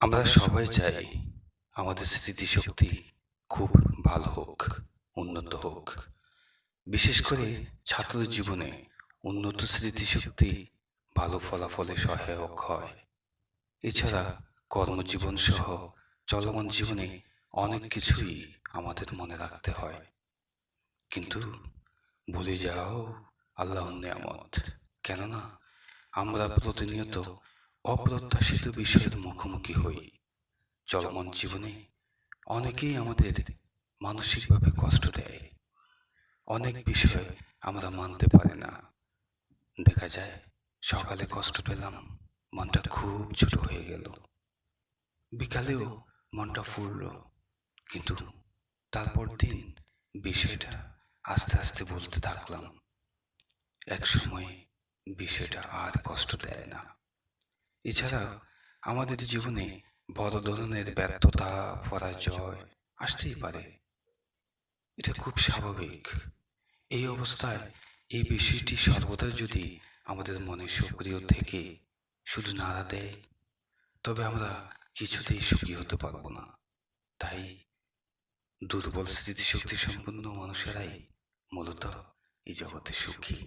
আমরা সবাই চাই আমাদের স্মৃতিশক্তি খুব ভালো হোক উন্নত হোক। বিশেষ করে ছাত্র জীবনে উন্নত স্মৃতিশক্তি ভালো ফলাফলে সহায়ক হয়। এছাড়া কর্মজীবন সহ চলমান জীবনে অনেক কিছুই আমাদের মনে রাখতে হয়। কিন্তু ভুলে যাও আল্লাহ নিয়ামত। কেননা আমরা প্রতিনিয়ত অপ্রত্যাশিত বিষয়ের মুখোমুখি হই। চলমান জীবনে অনেকেই আমাদের মানসিকভাবে কষ্ট দেয়। অনেক বিষয় আমরা মানতে পারি না। দেখা যায়, সকালে কষ্ট পেলাম, মনটা খুব ছোট হয়ে গেল। বিকালেও মনটা ফুরল, কিন্তু তারপর দিন বিষয়টা আস্তে আস্তে বলতে থাকলাম। এক সময় বিষয়টা আর কষ্ট দেয় না। এছাড়া আমাদের জীবনে বড় ধরনের ব্যর্থতা পরাজয় আসতেই পারে। এটা খুব স্বাভাবিক। এই অবস্থায় এই বিষয়টি সর্বদা যদি আমাদের মনে সক্রিয় থেকে শুধু নাড়া দেয় তবে আমরা কিছুতেই সুখী হতে পারব না। তাই দুর্বল স্মৃতিশক্তি সম্পন্ন মানুষেরাই মূলত এই জগতে সুখী।